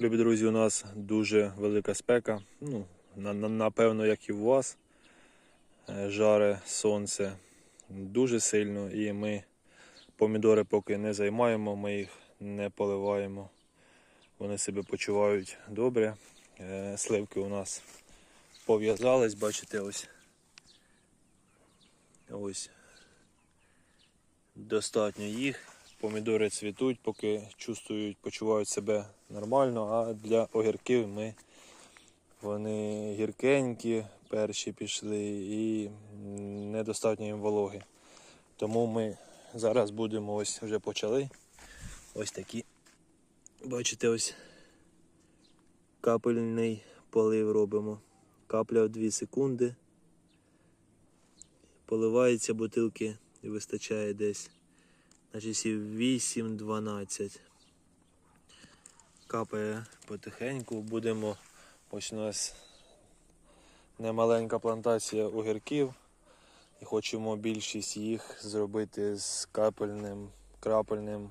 Любі друзі, у нас дуже велика спека. Ну, на- на- напевно, як і у вас. Е, Жаре сонце дуже сильно, і ми помідори поки не займаємо, ми їх не поливаємо. Вони себе почувають добре. Е, Сливки у нас пов'язались, бачите, ось. Ось. Достатньо їх. Помідори цвітуть, поки чувствують, почувають себе нормально, а для огірків ми вони гіркенькі, перші пішли і недостатньо їм вологи. Тому ми зараз будемо ось вже почали. Ось такі. Бачите, ось капельний полив робимо. Капля в 2 секунди. Поливаються бутилки і вистачає десь на часів 8-12. Капає потихеньку. Будемо. Ось у нас немаленька плантація огірків. І хочемо більшість їх зробити з капельним, крапельним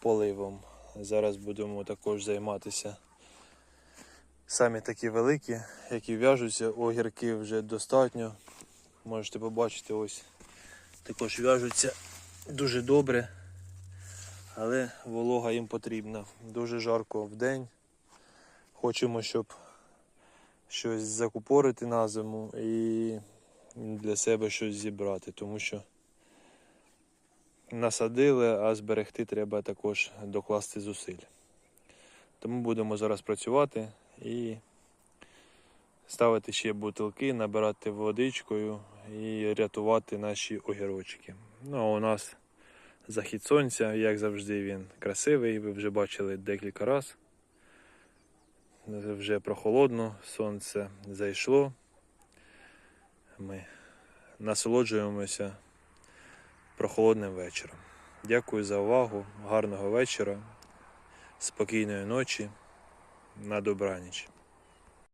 поливом. Зараз будемо також займатися. Самі такі великі, які в'яжуться, огірки вже достатньо. Можете побачити, ось також в'яжуться дуже добре, але волога їм потрібна. Дуже жарко в день. Хочемо, щоб щось закупорити на зиму і для себе щось зібрати, тому що насадили, а зберегти треба також докласти зусиль. Тому будемо зараз працювати і ставити ще бутилки, набирати водичкою і рятувати наші огірочки. Ну, а у нас захід сонця, як завжди, він красивий. Ви вже бачили декілька разів. Вже прохолодно, сонце зайшло. Ми насолоджуємося прохолодним вечором. Дякую за увагу, гарного вечора, спокійної ночі, на добраніч.